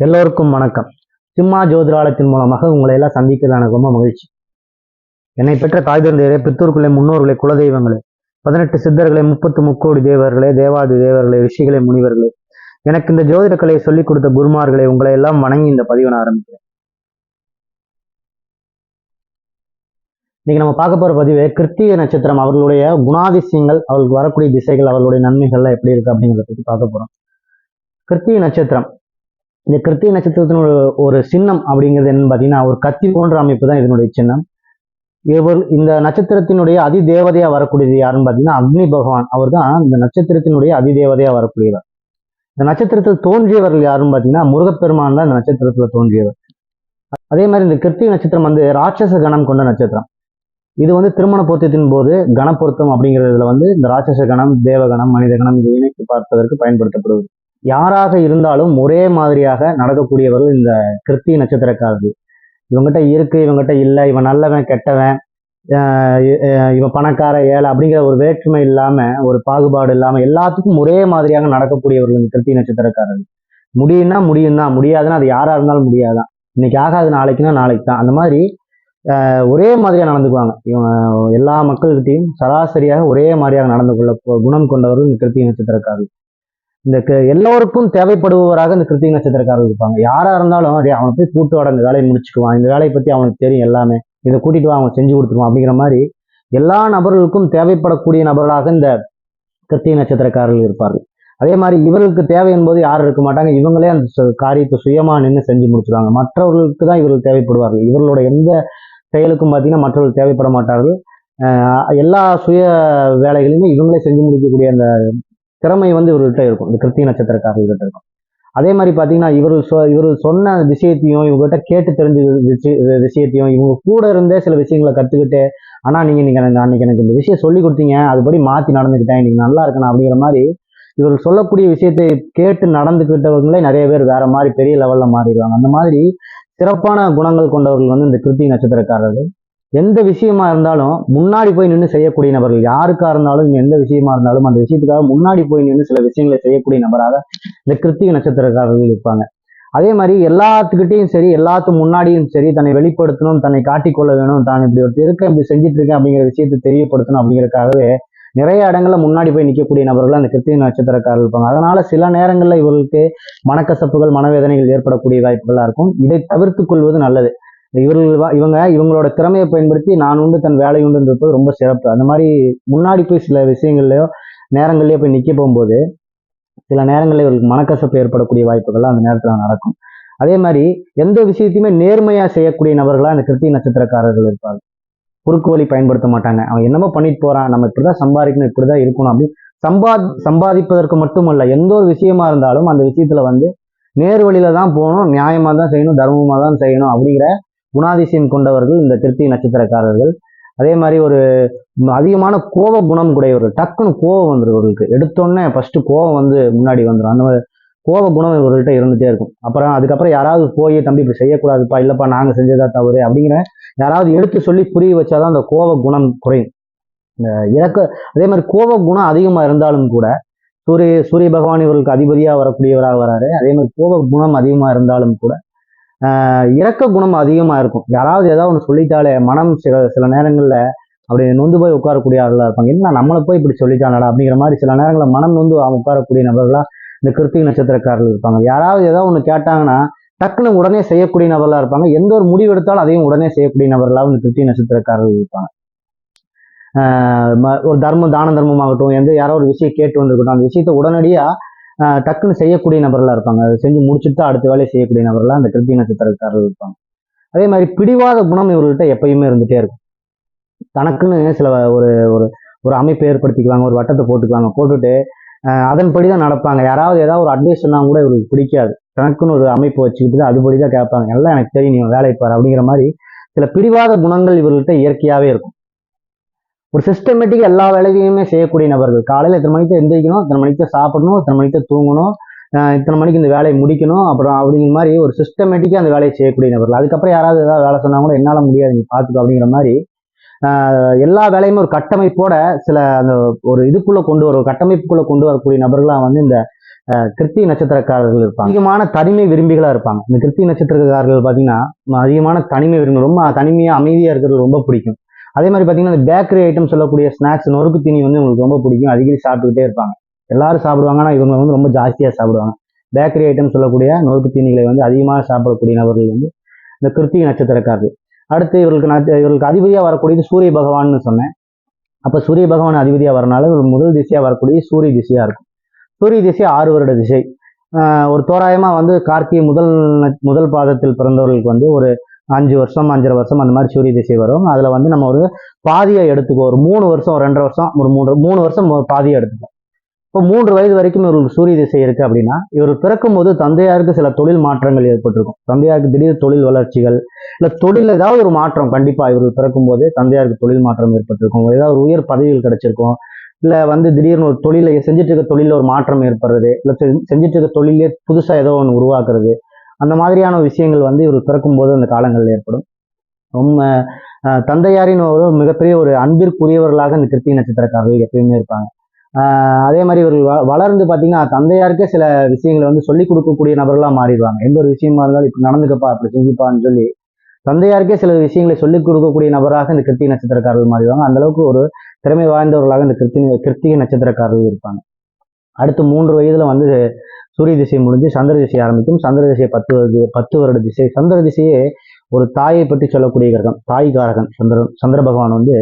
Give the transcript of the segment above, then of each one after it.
எல்லோருக்கும் வணக்கம். சிம்மா ஜோதிராலயத்தின் மூலமாக உங்களை எல்லாம் சந்திக்கிறது எனக்கு ரொம்ப மகிழ்ச்சி. என்னை பெற்ற தாய் தந்தையரே பித்தூர்க்குள்ளே முன்னோர்களே குலதெய்வங்களே பதினெட்டு சித்தர்களே முப்பத்து முக்கோடி தேவர்களே தேவாதி தேவர்களே ரிஷிகளே முனிவர்களே எனக்கு இந்த ஜோதிட கலையை சொல்லிக் கொடுத்த குருமார்களே உங்களை எல்லாம் வணங்கி இந்த பதிவை நான் ஆரம்பிக்கிறேன். இன்னைக்கு நம்ம பார்க்க போற பதிவு கிருத்திய நட்சத்திரம். அவர்களுடைய குணாதிசயங்கள் அவர்களுக்கு வரக்கூடிய திசைகள் அவர்களுடைய நன்மைகள்லாம் எப்படி இருக்கு அப்படிங்கிறத பத்தி பார்க்க போறோம். கிருத்திய நட்சத்திரம். இந்த கிருத்திகை நட்சத்திரத்தினோட ஒரு சின்னம் அப்படிங்கிறது என்னன்னு பார்த்தீங்கன்னா ஒரு கத்தி போன்ற அமைப்பு தான் இதனுடைய சின்னம். இவர் இந்த நட்சத்திரத்தினுடைய அதிதேவதையா வரக்கூடியது யாருன்னு பார்த்தீங்கன்னா அக்னி பகவான். அவர் தான் இந்த நட்சத்திரத்தினுடைய அதிதேவதையா வரக்கூடியவர். இந்த நட்சத்திரத்தில் தோன்றியவர்கள் யாருன்னு பார்த்தீங்கன்னா முருகப்பெருமான் தான் இந்த நட்சத்திரத்தில் தோன்றியவர். அதே மாதிரி இந்த கிருத்திகை நட்சத்திரம் வந்து ராட்சச கணம் கொண்ட நட்சத்திரம். இது வந்து திருமண பொருத்தத்தின் போது கணப்பொருத்தம் அப்படிங்கிறதுல வந்து இந்த ராட்சச கணம் தேவகணம் மனித கணம் இதை இணைத்து பார்ப்பதற்கு பயன்படுத்தப்படுவது. யாராக இருந்தாலும் ஒரே மாதிரியாக நடக்கக்கூடியவர்கள் இந்த கிருத்தி நட்சத்திரக்காரர்கள். இவங்ககிட்ட இருக்கு இவங்ககிட்ட இல்லை இவன் நல்லவன் கெட்டவன் இவன் பணக்கார ஏழை அப்படிங்கிற ஒரு வேற்றுமை இல்லாமல் ஒரு பாகுபாடு இல்லாமல் எல்லாத்துக்கும் ஒரே மாதிரியாக நடக்கக்கூடியவர்கள் இந்த கிருத்தி நட்சத்திரக்காரர்கள். முடியும்னா முடியும் தான் முடியாதுன்னா அது யாராக இருந்தாலும் முடியாதான். இன்னைக்கு ஆகாது நாளைக்குன்னா நாளைக்கு தான் அந்த மாதிரி ஒரே மாதிரியாக நடந்துக்குவாங்க. எல்லா மக்கள்கிட்டையும் சராசரியாக ஒரே மாதிரியாக நடந்து கொள்ள குணம் கொண்டவர்கள் இந்த கிருத்திகை நட்சத்திரக்காரர்கள். இந்த க- எல்லோருக்கும் தேவைப்படுபவராக இந்த கிருத்திக நட்சத்திரக்காரர் இருப்பாங்க. யாரா இருந்தாலும் அதே அவனை போய் கூட்டு வாட இந்த வேலையை முடிச்சுக்குவான். இந்த வேலையை பத்தி அவனுக்கு தெரியும் எல்லாமே. இதை கூட்டிட்டு வா அவன் செஞ்சு கொடுத்துருவான். அப்படிங்கிற மாதிரி எல்லா நபர்களுக்கும் தேவைப்படக்கூடிய நபர்களாக இந்த கிருத்திக நட்சத்திரக்காரர்கள் இருப்பார்கள். அதே மாதிரி இவர்களுக்கு தேவை என்பது யாரும் இருக்க மாட்டாங்க. இவங்களே அந்த காரியத்தை சுயமா நின்று செஞ்சு முடிச்சுருவாங்க. மற்றவர்களுக்கு தான் இவர்கள் தேவைப்படுவார்கள். இவர்களோட எந்த செயலுக்கும் பார்த்தீங்கன்னா மற்றவர்கள் தேவைப்பட மாட்டார்கள். எல்லா சுய வேலைகளையுமே இவங்களே செஞ்சு முடிக்கக்கூடிய அந்த திறமை வந்து இவர்கிட்ட இருக்கும். இந்த கிருத்தி நட்சத்திரக்காரர் இவர்கிட்ட இருக்கும். அதே மாதிரி பார்த்தீங்கன்னா இவர் சொ இவர் சொன்ன விஷயத்தையும் இவங்ககிட்ட கேட்டு தெரிஞ்ச விஷய விஷயத்தையும் இவங்க கூட இருந்தே சில விஷயங்களை கற்றுக்கிட்டு ஆனால் நீங்கள் நீங்கள் அன்னைக்கு எனக்கு இந்த விஷயம் சொல்லி கொடுத்தீங்க. அதுபடி மாற்றி நடந்துக்கிட்டேன். இன்னைக்கு நல்லா இருக்கணும். அப்படிங்கிற மாதிரி இவர்கள் சொல்லக்கூடிய விஷயத்தை கேட்டு நடந்துக்கிட்டவங்களே நிறைய பேர் வேற மாதிரி பெரிய லெவலில் மாறிடுவாங்க. அந்த மாதிரி சிறப்பான குணங்கள் கொண்டவர்கள் வந்து இந்த கிருத்தி நட்சத்திரக்காரர்கள். எந்த விஷயமா இருந்தாலும் முன்னாடி போய் நின்று செய்யக்கூடிய நபர்கள் யாருக்கா இருந்தாலும் இங்க எந்த விஷயமா இருந்தாலும் அந்த விஷயத்துக்காக முன்னாடி போய் நின்று சில விஷயங்களை செய்யக்கூடிய நபராக இந்த கிருத்திக நட்சத்திரக்காரர்கள் இருப்பாங்க. அதே மாதிரி எல்லாத்துக்கிட்டையும் சரி எல்லாத்து முன்னாடியும் சரி தன்னை வெளிப்படுத்தணும் தன்னை காட்டிக்கொள்ள வேணும் தான் இப்படி ஒரு இருக்க இப்படி செஞ்சுட்டு இருக்கேன் அப்படிங்கிற விஷயத்தை தெரியப்படுத்தணும் அப்படிங்கிறதுக்காகவே நிறைய இடங்களில் முன்னாடி போய் நிற்கக்கூடிய நபர்கள் அந்த கிருத்திக நட்சத்திரக்காரர்கள் இருப்பாங்க. அதனால சில நேரங்களில் இவர்களுக்கு மனக்கசப்புகள் மனவேதனைகள் ஏற்படக்கூடிய வாய்ப்புகளாக இருக்கும். இதை தவிர்த்து கொள்வது நல்லது. இவர்கள் வா- இவங்க இவங்களோட திறமையை பயன்படுத்தி நான் உண்டு தன் வேலை உண்டுன்றது ரொம்ப சிறப்பு. அந்த மாதிரி முன்னாடி போய் சில விஷயங்கள்லையோ நேரங்கள்லையோ போய் நிற்க போகும்போது சில நேரங்களில் இவர்களுக்கு மனக்கசப்பு ஏற்படக்கூடிய வாய்ப்புகள்லாம் அந்த நேரத்தில் நடக்கும். அதே மாதிரி எந்த விஷயத்தையுமே நேர்மையா செய்யக்கூடிய நபர்களா அந்த கிருத்திகை நட்சத்திரக்காரர்கள் இருப்பாங்க குறுக்கு வழி பயன்படுத்த மாட்டாங்க. அவன் என்னமோ பண்ணிட்டு போறான். நம்ம இப்படி தான் சம்பாதிக்கணும் இப்படி தான் இருக்கணும் அப்படி சம்பாத் சம்பாதிப்பதற்கு மட்டுமல்ல எந்த ஒரு விஷயமா இருந்தாலும் அந்த விஷயத்துல வந்து நேர் வழியில தான் போகணும் நியாயமாக தான் செய்யணும் தர்மமாக தான் செய்யணும் அப்படிங்கிற குணாதிசயம் கொண்டவர்கள் இந்த திருத்தி நட்சத்திரக்காரர்கள். அதே மாதிரி ஒரு அதிகமான கோப குணம் உடையவர்கள். டக்குன்னு கோபம் வந்துடும் இவர்களுக்கு. எடுத்தோடனே ஃபஸ்ட்டு கோபம் வந்து முன்னாடி வந்துடும் அந்த மாதிரி கோப குணம் இவர்கள்ட்ட இருந்துகிட்டே இருக்கும். அப்புறம் அதுக்கப்புறம் யாராவது போய் தம்பி இப்படி செய்யக்கூடாதுப்பா இல்லைப்பா நாங்கள் செஞ்சதா தவறு? அப்படிங்கிற யாராவது எடுத்து சொல்லி புரிய வச்சாதான் அந்த கோப குணம் குறையும். இந்த இறக்க அதே மாதிரி கோப குணம் அதிகமாக இருந்தாலும் கூட சூரிய சூரிய பகவான் இவர்களுக்கு அதிபதியாக வரக்கூடியவராக வராரு. அதே மாதிரி கோப குணம் அதிகமாக இருந்தாலும் கூட இறக்க குணம் அதிகமாக இருக்கும். யாராவது ஏதாவது ஒன்று சொல்லிட்டாலே மனம் சில சில நேரங்களில் அப்படி நொந்து போய் உட்காரக்கூடிய ஆளாக இருப்பாங்க. என்ன நம்மளை போய் இப்படி சொல்லிட்டானடா அப்படிங்கிற மாதிரி சில நேரங்களில் மனம் நொந்து உட்காரக்கூடிய நபர்களாக இந்த கிருத்திக நட்சத்திரக்காரர்கள் இருப்பாங்க. யாராவது ஏதாவது ஒன்று கேட்டாங்கன்னா டக்குன்னு உடனே செய்யக்கூடிய நபர்களாக இருப்பாங்க. எந்த ஒரு முடிவு எடுத்தாலும் அதையும் உடனே செய்யக்கூடிய நபர்களாக இந்த கிருத்திக நட்சத்திரக்காரர்கள் இருப்பாங்க. ஒரு தர்மம் தான தர்மமாகட்டும் எந்த யாரோ ஒரு விஷயம் கேட்டு வந்திருக்கட்டும் அந்த விஷயத்தை உடனடியாக டக்குன்னு செய்யக்கூடிய நபர்களாக இருப்பாங்க. அதை செஞ்சு முடிச்சுட்டு அடுத்த வேலையை செய்யக்கூடிய நபர்களாக அந்த கிருத்திகை நட்சத்திரக்காரர்கள் இருப்பாங்க. அதே மாதிரி பிடிவாத குணம் இவர்கள்ட்ட எப்பயுமே இருந்துகிட்டே இருக்கும். தனக்குன்னு சில ஒரு ஒரு ஒரு அமைப்பை ஏற்படுத்திக்குவாங்க ஒரு வட்டத்தை போட்டுக்குவாங்க. போட்டுட்டு அதன்படி தான் நடப்பாங்க. யாராவது ஏதாவது ஒரு அட்வைஸ் சொன்னால் கூட இவருக்கு பிடிக்காது. தனக்குன்னு ஒரு அமைப்பு வச்சுக்கிட்டு அதுபடி தான் கேட்பாங்க. எல்லாம் எனக்கு தெரியும் நீ வேலைக்கு பாரு அப்படிங்கிற மாதிரி சில பிடிவாத குணங்கள் இவர்கள்ட்ட இயற்கையாகவே இருக்கும். ஒரு சிஸ்டமேட்டிக் எல்லா வேலையுமே செய்யக்கூடிய நபர்கள். காலையில் இத்தனை மணிக்கு எந்திரிக்கணும் இத்தனை மணிக்கு சாப்பிடணும் இத்தனை மணிக்கு தூங்கணும் இத்தனை மணிக்கு இந்த வேலையை முடிக்கணும் அப்புறம் அப்படிங்கிற மாதிரி ஒரு சிஸ்டமேட்டிக்காக அந்த வேலையை செய்யக்கூடிய நபர்கள். அதுக்கப்புறம் யாராவது ஏதாவது வேலை சொன்னால் கூட என்னால் முடியாது நீ பார்த்துக்கோ அப்படிங்கிற மாதிரி எல்லா வேலையுமே ஒரு கட்டமைப்போட சில அந்த ஒரு இதுக்குள்ளே கொண்டு வர ஒரு கொண்டு வரக்கூடிய நபர்களாக வந்து இந்த கிருத்தி நட்சத்திரக்காரர்கள் இருப்பாங்க. அதிகமான தனிமை விரும்பிகளாக இருப்பாங்க. இந்த கிருத்தி நட்சத்திரக்காரர்கள் பார்த்தீங்கன்னா அதிகமான தனிமை விரும்பி ரொம்ப தனிமையாக அமைதியாக இருக்கிறது ரொம்ப பிடிக்கும். அதே மாதிரி பார்த்தீங்கன்னா இந்த பேக்கரி ஐட்டம் சொல்லக்கூடிய ஸ்நாக்ஸ் நொறுக்கு தீனி வந்து உங்களுக்கு ரொம்ப பிடிக்கும். அடிக்கடி சாப்பிட்டுக்கிட்டே இருப்பாங்க. எல்லாரும் சாப்பிடுவாங்க ஆனால் இவங்க வந்து ரொம்ப ஜாஸ்தியாக சாப்பிடுவாங்க. பேக்கரி ஐட்டம் சொல்லக்கூடிய நொறுக்கு தீனிகளை வந்து அதிகமாக சாப்பிடக்கூடிய நபர்கள் வந்து இந்த கிருத்திகை நட்சத்திரக்காரர்கள். அடுத்து இவர்களுக்கு நட்ச- இவர்களுக்கு அதிபதியாக வரக்கூடியது சூரிய பகவான்னு சொன்னேன். அப்போ சூரிய பகவான் அதிபதியாக வரனால இவர்கள் முதல் திசையாக வரக்கூடிய சூரிய திசையாக இருக்கும். சூரிய திசை ஆறு வருட திசை. ஒரு தோராயமாக வந்து கார்த்திகை முதல் முதல் பாதத்தில் பிறந்தவர்களுக்கு வந்து ஒரு அஞ்சு வருஷம் அஞ்சரை வருஷம் அந்த மாதிரி சூரிய திசை வரும். அதில் வந்து நம்ம ஒரு பாதியை எடுத்துக்கோ ஒரு மூணு வருஷம் ஒரு ரெண்டரை வருஷம் ஒரு மூன்று மூணு வருஷம் பாதியை எடுத்துக்கோ இப்போ மூன்று வயது வரைக்கும் இவருக்கு சூரிய திசை இருக்கு அப்படின்னா இவர் பிறக்கும் போது தந்தையாருக்கு சில தொழில் மாற்றங்கள் ஏற்பட்டிருக்கும். தந்தையாருக்கு திடீர் தொழில் வளர்ச்சிகள் இல்லை தொழில் ஏதாவது ஒரு மாற்றம் கண்டிப்பாக இவர் பிறக்கும் போது தந்தையாருக்கு தொழில் மாற்றம் ஏற்பட்டிருக்கும். ஏதாவது ஒரு உயர் பதவிகள் கிடைச்சிருக்கும். இல்லை வந்து திடீர்னு ஒரு தொழிலை செஞ்சுட்டு இருக்க தொழிலில் ஒரு மாற்றம் ஏற்படுறது இல்லை செஞ்சுட்டு இருக்க தொழிலே புதுசாக ஏதோ ஒன்று உருவாக்குறது அந்த மாதிரியான விஷயங்கள் வந்து இவர் பிறக்கும் போது அந்த காலங்களில் ஏற்படும். ரொம்ப அஹ், தந்தையாரின் ஒரு மிகப்பெரிய ஒரு அன்பிற்குரியவர்களாக இந்த கிருத்திகை நட்சத்திரக்காரர்கள் எப்பயுமே இருப்பாங்க. ஆஹ் அதே மாதிரி இவர்கள் வளர்ந்து பார்த்தீங்கன்னா தந்தையாருக்கே சில விஷயங்களை வந்து சொல்லிக் கொடுக்கக்கூடிய நபர்களாக மாறிடுவாங்க. எந்த ஒரு விஷயமா இருந்தாலும் இப்படி நடந்துக்கப்பா அப்படி செஞ்சுப்பான்னு சொல்லி. தந்தையாருக்கே சில விஷயங்களை சொல்லிக் கொடுக்கக்கூடிய நபராக இந்த கிருத்திகை நட்சத்திரக்காரர்கள் மாறிடுவாங்க. அந்த அளவுக்கு ஒரு திறமை வாய்ந்தவர்களாக இந்த கிருத்திகை கிருத்திகை நட்சத்திரக்காரர்கள் இருப்பாங்க. அடுத்து மூன்று வயதுல வந்து சூரிய திசை முடிஞ்சு சந்திர திசை ஆரம்பிக்கும். சந்திர திசை பத்து வருது பத்து வருட திசை. சந்திர திசையே ஒரு தாயை பற்றி சொல்லக்கூடிய கிரகம் தாய் காரகன் சந்திரன் சந்திர பகவான் வந்து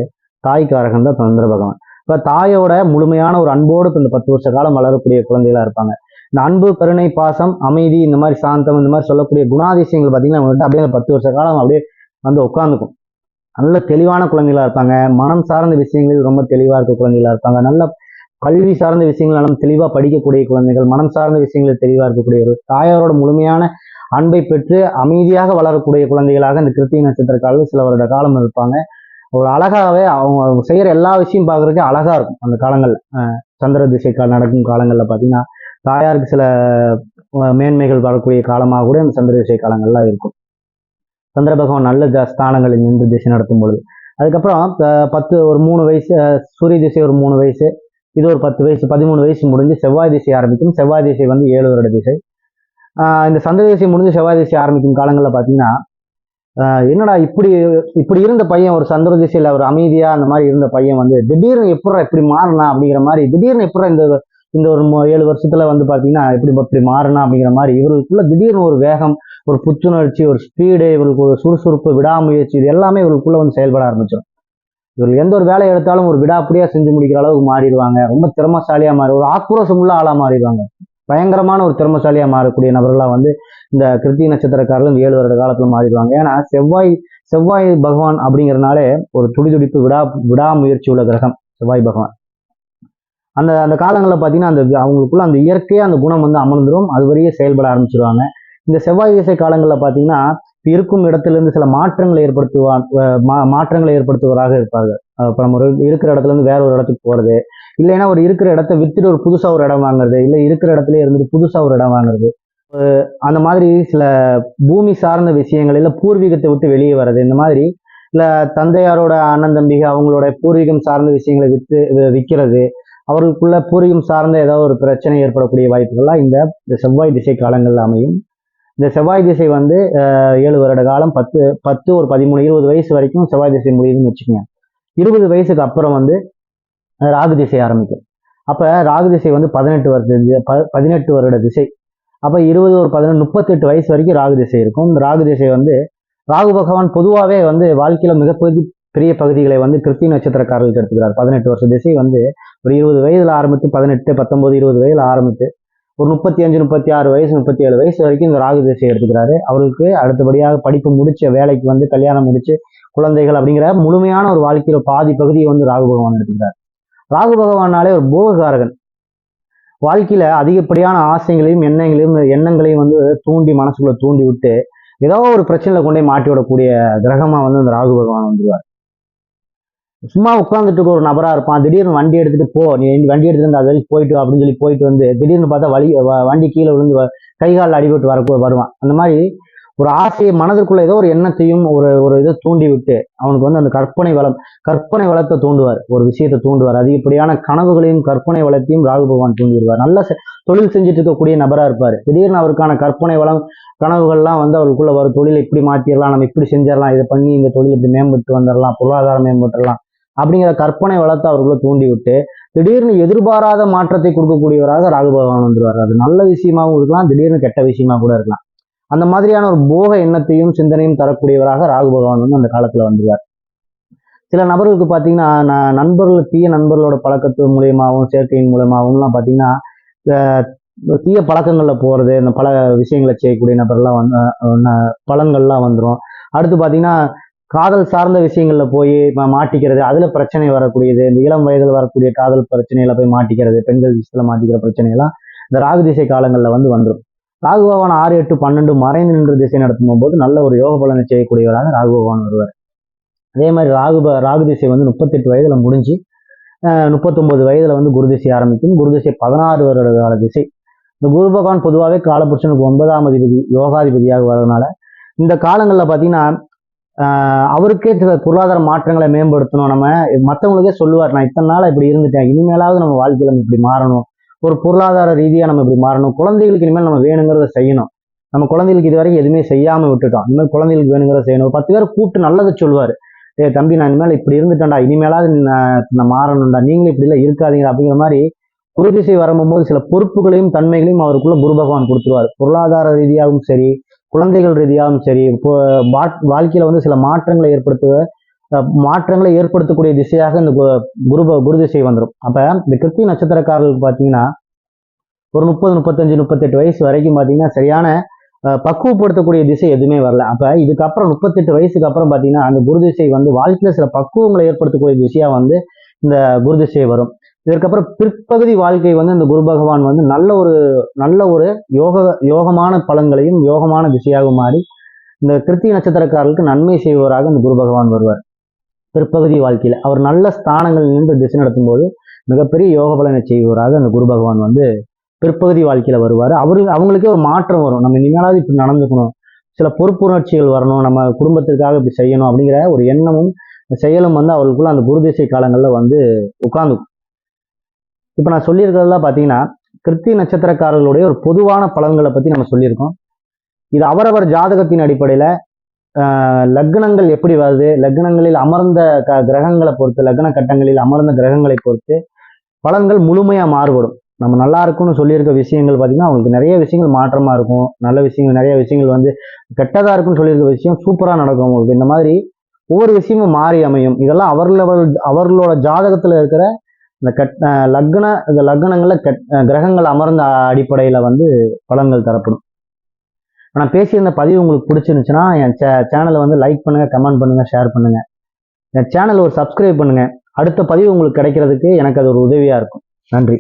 தாய் காரகன் தான் சந்திர பகவான். இப்போ தாயோட முழுமையான ஒரு அன்போடு இப்ப இந்த பத்து வருஷ காலம் வளரக்கூடிய குழந்தைகளா இருப்பாங்க. இந்த அன்பு கருணை பாசம் அமைதி இந்த மாதிரி சாந்தம் இந்த மாதிரி சொல்லக்கூடிய குணாதிசயங்கள் பார்த்தீங்கன்னா அவங்கள்ட்ட அப்படியே பத்து வருஷ காலம் அப்படியே வந்து உட்காந்துக்கும் நல்ல தெளிவான குழந்தைகளா இருப்பாங்க. மனம் சார்ந்த விஷயங்களில் ரொம்ப தெளிவா இருக்க குழந்தைகளா இருப்பாங்க. நல்ல கல்வி சார்ந்த விஷயங்கள் நம்ம தெளிவாக படிக்கக்கூடிய குழந்தைகள் மனம் சார்ந்த விஷயங்களில் தெளிவாக இருக்கக்கூடிய ஒரு தாயாரோட முழுமையான அன்பை பெற்று அமைதியாக வளரக்கூடிய குழந்தைகளாக இந்த கிருத்திகை காலம் சில வருட காலம் இருப்பாங்க. ஒரு அழகாகவே அவங்க அவங்க எல்லா விஷயம் பார்க்கறதுக்கு அழகாக இருக்கும் அந்த காலங்கள். சந்திர திசை நடக்கும் காலங்களில் பார்த்தீங்கன்னா தாயாருக்கு சில மேன்மைகள் வரக்கூடிய காலமாக கூட இந்த சந்திர திசை காலங்கள்லாம் இருக்கும். சந்திர பகவான் நல்ல த- ஸ்தானங்களில் நின்று திசை நடத்தும் பொழுது. அதுக்கப்புறம் பத்து ஒரு மூணு வயசு சூரிய திசை ஒரு மூணு வயசு இது ஒரு பத்து வயசு பதிமூணு வயசு முடிஞ்சு செவ்வாய் திசை ஆரம்பிக்கும். செவ்வாய் திசை வந்து ஏழு வருட திசை. இந்த சந்திர திசை முடிஞ்சு செவ்வாய் திசை ஆரம்பிக்கும் காலங்களில் பார்த்தீங்கன்னா என்னடா இப்படி இப்படி இருந்த பையன் ஒரு சந்திர திசையில் ஒரு அமைதியாக அந்த மாதிரி இருந்த பையன் வந்து திடீர்னு எப்படா இப்படி மாறினா அப்படிங்கிற மாதிரி திடீர்னு எப்படா இந்த இந்த ஒரு ஏழு வருஷத்துல வந்து பார்த்தீங்கன்னா எப்படி இப்படி மாறினா அப்படிங்கிற மாதிரி இவர்களுக்குள்ள திடீர்னு ஒரு வேகம் ஒரு புத்துணர்ச்சி ஒரு ஸ்பீடு இவர்களுக்கு ஒரு சுறுசுறுப்பு விடாமுயற்சி இது எல்லாமே இவர்களுக்குள்ள வந்து செயல்பட ஆரம்பிச்சிடும் இவர்கள் எந்த ஒரு வேலையை எடுத்தாலும் ஒரு விடாப்படியா செஞ்சு முடிக்கிற அளவுக்கு மாறிடுவாங்க. ரொம்ப திறமசாலியா மாறி ஒரு ஆக்ரோஷம் உள்ள ஆளா மாறிடுவாங்க. பயங்கரமான ஒரு திறமசாலியா மாறக்கூடிய நபர்களாக வந்து இந்த கிருத்தி நட்சத்திரக்காரர்கள் இந்த ஏழு வருட காலத்துல மாறிடுவாங்க. ஏன்னா செவ்வாய் செவ்வாய் பகவான் அப்படிங்கிறனாலே ஒரு துடிதுடிப்பு விடா விடாமுயற்சி உள்ள கிரகம் செவ்வாய் பகவான். அந்த அந்த காலங்களில் பார்த்தீங்கன்னா அந்த அவங்களுக்குள்ள அந்த இயற்கையா அந்த குணம் வந்து அமர்ந்துடும் அது வரையே செயல்பட ஆரம்பிச்சிருவாங்க. இந்த செவ்வாய் திசை காலங்களில் பார்த்தீங்கன்னா இருக்கும் இடத்திலிருந்து சில மாற்றங்களை ஏற்படுத்துவா மா- மாற்றங்களை ஏற்படுத்துவதாக இருப்பாங்க. இப்போ நம்ம ஒரு இருக்கிற இடத்துல இருந்து வேற ஒரு இடத்துக்கு போகிறது இல்லைன்னா ஒரு இருக்கிற இடத்த வித்துட்டு ஒரு புதுசாக ஒரு இடம் வாங்குறது இல்லை இருக்கிற இடத்துல இருந்துட்டு புதுசாக ஒரு இடம் வாங்குறது. அந்த மாதிரி சில பூமி சார்ந்த விஷயங்கள் இல்லை பூர்வீகத்தை விட்டு வெளியே வர்றது இந்த மாதிரி இல்லை தந்தையாரோட அண்ணன் தம்பிக அவங்களோட பூர்வீகம் சார்ந்த விஷயங்களை விற்று விற்கிறது அவர்களுக்குள்ள பூர்வீகம் சார்ந்த ஏதாவது ஒரு பிரச்சனை ஏற்படக்கூடிய வாய்ப்புகள்லாம் இந்த இந்த செவ்வாய் திசை காலங்களில் அமையும். இந்த செவ்வாய் திசை வந்து ஏழு வருட காலம் பத்து பத்து ஒரு பதிமூணு இருபது வயசு வரைக்கும் செவ்வாய் திசை முடியுதுன்னு வச்சுக்கோங்க. இருபது வயசுக்கு அப்புறம் வந்து ராகு திசை ஆரம்பிக்கும். அப்போ ராகு திசை வந்து பதினெட்டு வருட ப- பதினெட்டு வருட திசை. அப்போ இருபது ஒரு பதினெட்டு முப்பத்தெட்டு வயசு வரைக்கும் ராகு திசை இருக்கும். இந்த ராகு திசை வந்து ராகு பகவான் பொதுவாகவே வந்து வாழ்க்கையில் மிகப்பெரிய பெரிய பகுதிகளை வந்து கிருத்தி நட்சத்திரக்காரர்களுக்கு எடுத்துக்கிறார். பதினெட்டு வருஷ திசை வந்து ஒரு இருபது வயதில் ஆரம்பித்து பதினெட்டு பத்தொம்போது இருபது வயதில் ஆரம்பித்து ஒரு முப்பத்தி அஞ்சு முப்பத்தி ஆறு வயசு முப்பத்தி ஏழு வயசு வரைக்கும் இந்த ராகு திசை எடுத்துக்கிறாரு. அவருக்கு அடுத்தபடியாக படிப்பு முடிச்ச வேலைக்கு வந்து கல்யாணம் முடிச்சு குழந்தைகள் அப்படிங்கிற முழுமையான ஒரு வாழ்க்கையில பாதி பகுதியை வந்து ராகு பகவான் எடுத்துக்கிறார். ராகு பகவானாலே ஒரு போககாரகன் வாழ்க்கையில அதிகப்படியான ஆசைகளையும் எண்ணங்களையும் எண்ணங்களையும் வந்து தூண்டி மனசுக்குள்ள தூண்டி விட்டு ஏதோ ஒரு பிரச்சனையில கொண்டே மாட்டி விடக்கூடிய கிரகமா வந்து அந்த ராகு பகவான் வந்துருவார். சும்மா உட்காந்துட்டு இருக்க ஒரு நபராக இருப்பான். திடீர்னு வண்டி எடுத்துகிட்டு போ. நீ வண்டி எடுத்துகிட்டு வந்து அது வரைக்கும் போயிட்டு அப்படின்னு சொல்லி போயிட்டு வந்து திடீர்னு பார்த்தா வழி வ- வண்டி கீழே விழுந்து வ- கை காலில் அடிபட்டு வர வருவான். அந்த மாதிரி ஒரு ஆசையை மனதிற்குள்ள ஏதோ ஒரு எண்ணத்தையும் ஒரு ஒரு இதை தூண்டி விட்டு அவனுக்கு வந்து அந்த கற்பனை வளம் கற்பனை வளத்தை தூண்டுவார். ஒரு விஷயத்தை தூண்டுவார். அதிகப்படியான கனவுகளையும் கற்பனை வளத்தையும் ராகு பகவான் தூண்டிடுவார். நல்ல தொழில் செஞ்சுட்டு இருக்கக்கூடிய நபராக இருப்பார். திடீர்னு அவருக்கான கற்பனை வளம் கனவுகள்லாம் வந்து அவருக்குள்ள வரும். தொழிலை இப்படி மாற்றிடலாம் நம்ம இப்படி செஞ்சிடலாம் இதை பண்ணி இந்த தொழில் இப்படி மேம்பட்டு வந்துடலாம் பொருளாதாரம் மேம்பட்டுடலாம். அப்படிங்கிற கற்பனை வளர்த்து அவர்களை தூண்டி விட்டு திடீர்னு எதிர்பாராத மாற்றத்தை கொடுக்கக்கூடியவராக ராகு பகவான் வந்துடுவார் அது நல்ல விஷயமாவும் இருக்கலாம் திடீர்னு கெட்ட விஷயமா கூட இருக்கலாம். அந்த மாதிரியான ஒரு போக எண்ணத்தையும் சிந்தனையும் தரக்கூடியவராக ராகு பகவான் வந்து அந்த காலத்துல வந்துடுவார் சில நபர்களுக்கு பார்த்தீங்கன்னா நண்பர்கள் தீய நண்பர்களோட பழக்கத்து மூலியமாகவும் சேர்க்கையின் மூலியமாகவும்லாம் பார்த்தீங்கன்னா தீய பழக்கங்கள்ல போறது இந்த பல விஷயங்களை செய்யக்கூடிய நபர்லாம் வந்து பலன்கள்லாம் வந்துடும் அடுத்து பார்த்தீங்கன்னா காதல் சார்ந்த விஷயங்களில் போய் மாட்டிக்கிறது அதில் பிரச்சனை வரக்கூடியது இந்த இளம் வயதில் வரக்கூடிய காதல் பிரச்சனையில போய் மாட்டிக்கிறது பெண்கள் விஷயத்துல மாட்டிக்கிற பிரச்சனைகள்லாம் இந்த ராகு திசை காலங்களில் வந்து வந்துடும் ராகு பகவான் ஆறு எட்டு பன்னெண்டு மறைந்து நின்று திசை நடத்தும் போது நல்ல ஒரு யோக பலனை செய்யக்கூடியவராக ராகு பகவான் வருவார். அதே மாதிரி ராகு ப- ராகு திசை வந்து முப்பத்தெட்டு வயதில் முடிஞ்சு முப்பத்தொம்பது வயதில் வந்து குரு திசை ஆரம்பிக்கும். குரு திசை பதினாறு வருட கால திசை. இந்த குரு பகவான் பொதுவாகவே காலபுருஷனுக்கு ஒன்பதாம் அதிபதி யோகாதிபதியாக வரதுனால இந்த காலங்களில் பார்த்தீங்கன்னா அவருக்கே சில பொருளாதார மாற்றங்களை மேம்படுத்தணும். நம்ம மற்றவங்களுக்கே சொல்லுவார் நான் இத்தனை நாள் இப்படி இருந்துட்டேன். இனிமேலாவது நம்ம வாழ்க்கையில் நம்ம இப்படி மாறணும். ஒரு பொருளாதார ரீதியாக நம்ம இப்படி மாறணும். குழந்தைகளுக்கு இனிமேல் நம்ம வேணுங்கிறத செய்யணும். நம்ம குழந்தைகளுக்கு இது வரைக்கும் எதுவுமே செய்யாமல் விட்டுட்டோம். இனிமேல் குழந்தைகளுக்கு வேணுங்கிறத செய்யணும். பத்து பேர் கூப்பிட்டு நல்லதை சொல்லுவார். ஏ தம்பி நான் இனிமேல் இப்படி இருந்துட்டேன்டா. இனிமேலாவது நான் மாறணும்டா. நீங்களும் இப்படிலாம் இருக்காதீங்க அப்படிங்கிற மாதிரி குருதிசை வரும்போது சில பொறுப்புகளையும் தன்மைகளையும் அவருக்குள்ள குரு பகவான் கொடுத்துருவார். பொருளாதார ரீதியாகவும் சரி குழந்தைகள் ரீதியாகவும் சரி இப்போ வாழ்க்கையில் வாழ்க்கையில வந்து சில மாற்றங்களை ஏற்படுத்துவ மாற்றங்களை ஏற்படுத்தக்கூடிய திசையாக இந்த கு- குரு குரு திசை வந்துடும் அப்போ இந்த கிருத்தி நட்சத்திரக்காரர்களுக்கு பார்த்தீங்கன்னா ஒரு முப்பது முப்பத்தஞ்சு முப்பத்தெட்டு வயசு வரைக்கும் பார்த்தீங்கன்னா சரியான பக்குவப்படுத்தக்கூடிய திசை எதுவுமே வரல. அப்ப இதுக்கப்புறம் முப்பத்தெட்டு வயசுக்கு அப்புறம் பார்த்தீங்கன்னா அந்த குரு திசை வந்து வாழ்க்கையில சில பக்குவங்களை ஏற்படுத்தக்கூடிய திசையா வந்து இந்த குரு திசை வரும். இதற்கப்புறம் பிற்பகுதி வாழ்க்கை வந்து இந்த குரு பகவான் வந்து நல்ல ஒரு நல்ல ஒரு யோக யோகமான பலன்களையும் யோகமான திசையாக மாறி இந்த கிருத்தி நட்சத்திரக்காரர்களுக்கு நன்மை செய்வராக இந்த குரு பகவான் வருவார். பிற்பகுதி வாழ்க்கையில் அவர் நல்ல ஸ்தானங்கள் நின்று திசை நடத்தும் போது மிகப்பெரிய யோக பலனை செய்வராக அந்த குரு பகவான் வந்து பிற்பகுதி வாழ்க்கையில் வருவார். அவரு அவங்களுக்கே ஒரு மாற்றம் வரும். நம்ம இனிமேலாவது இப்படி நடந்துக்கணும். சில பொறுப்புணர்ச்சிகள் வரணும். நம்ம குடும்பத்திற்காக இப்படி செய்யணும் அப்படிங்கிற ஒரு எண்ணமும் செயலும் வந்து அவர்களுக்குள்ள அந்த குருதிசை காலங்களில் வந்து உட்காந்துக்கும் இப்போ நான் சொல்லியிருக்கிறதெல்லாம் பார்த்தீங்கன்னா கிருத்தி நட்சத்திரக்காரர்களுடைய ஒரு பொதுவான பலன்களை பற்றி நம்ம சொல்லியிருக்கோம். இது அவரவர் ஜாதகத்தின் அடிப்படையில் லக்னங்கள் எப்படி வருது லக்னங்களில் அமர்ந்த க கிரகங்களை பொறுத்து லக்ன கட்டங்களில் அமர்ந்த கிரகங்களை பொறுத்து பலன்கள் முழுமையாக மாறுபடும். நம்ம நல்லா இருக்கும்னு சொல்லியிருக்க விஷயங்கள் பார்த்தீங்கன்னா அவங்களுக்கு நிறைய விஷயங்கள் மாற்றமாக இருக்கும். நல்ல விஷயங்கள் நிறைய விஷயங்கள் வந்து கெட்டதாக இருக்குன்னு சொல்லியிருக்க விஷயம் சூப்பராக நடக்கும். அவங்களுக்கு இந்த மாதிரி ஒவ்வொரு விஷயமும் மாறி அமையும். இதெல்லாம் அவர்களோட அவர்களோட ஜாதகத்தில் இருக்கிற இந்த கட் லக்ன இந்த லக்னங்களில் கட் கிரகங்கள் அமர்ந்த அடிப்படையில் வந்து பலன்கள் தரப்படும். நான் பேசியிருந்த பதிவு உங்களுக்கு பிடிச்சிருந்துச்சுன்னா என் சே சேனலை வந்து லைக் பண்ணுங்கள் கமெண்ட் பண்ணுங்கள் ஷேர் பண்ணுங்கள் என் சேனல் ஒரு சப்ஸ்கிரைப் பண்ணுங்கள் அடுத்த பதிவு உங்களுக்கு கிடைக்கிறதுக்கு எனக்கு அது ஒரு உதவியாக இருக்கும். நன்றி.